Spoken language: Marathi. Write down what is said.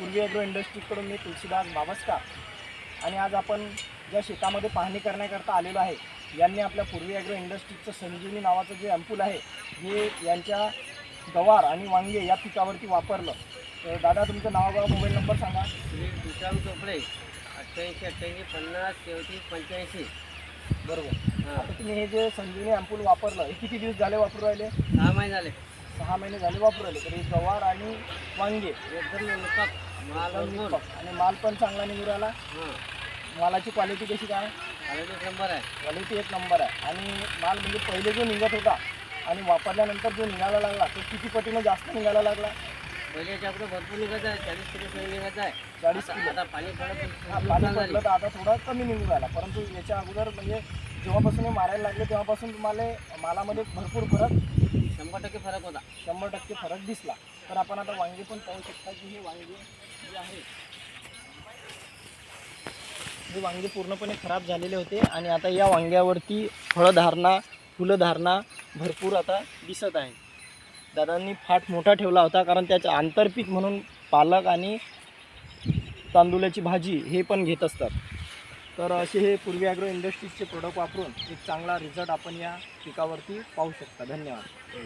पूर्वी ॲग्रो इंडस्ट्रीकडून मी तुलसीदास बावस्कार आणि आज आपण ज्या शेतामध्ये पाहणी करण्याकरता आलेलो आहे यांनी आपल्या पूर्वी ॲग्रो इंडस्ट्रीचं संजीवनी नावाचं जे अँपूल आहे हे यांच्या गवार आणि वांगे या पिकावरती वापरलं. तर दादा तुमचं नाव गाव मोबाईल नंबर सांगा. श्री विश्राम चोपडे अठ्ठ्याऐंशी अठ्ठ्याऐंशी पन्नास तेहतीस पंच्याऐंशी. बरोबर. आता तुम्ही हे जे संजीवनी अँपूल वापरलं हे किती दिवस झाले वापरू राहिले? सहा महिने झाले. सहा महिने झाले वापरू राहिले तर गवार आणि वांगे एकदम माल आणि माल पण चांगला निघू राहिला. मालाची क्वालिटी कशी काय? क्वालिटी नंबर आहे. क्वालिटी एक नंबर आहे. आणि माल म्हणजे पहिले जो निघत होता आणि वापरल्यानंतर जो निघायला लागला तो किती पटीनं जास्त निघायला लागला? पहिले याच्यापुढे भरपूर निघत आहे. चाळीस किलो निघत आहे. 40 आता- किलो. आता पाणी हा, पाणी पडलं तर आता थोडा कमी निघू राहिला. परंतु याच्या अगोदर म्हणजे जेव्हापासून हे मारायला लागले तेव्हापासून तुम्हाला मालामध्ये भरपूर फरक शंभर टक्के फरक होता. शंभर टक्के फरक दिसला. तर आपण आता वांगे पण पाहू शकता की हे वांगे जे आहे हे वांगे पूर्णपणे खराब झालेले होते आणि आता या वांग्यावरती फळधारणा फुलधारणा भरपूर आता दिसत आहे. दादांनी फाट मोठा ठेवला होता कारण त्याचं आंतरपीक म्हणून पालक आणि तांदुळाची भाजी हे पण घेत असतात. तर असे हे पूर्वी ॲग्रो इंडस्ट्रीजचे प्रोडक्ट वापरून एक चांगला रिझल्ट आपण या पिकावरती पाहू शकता. धन्यवाद.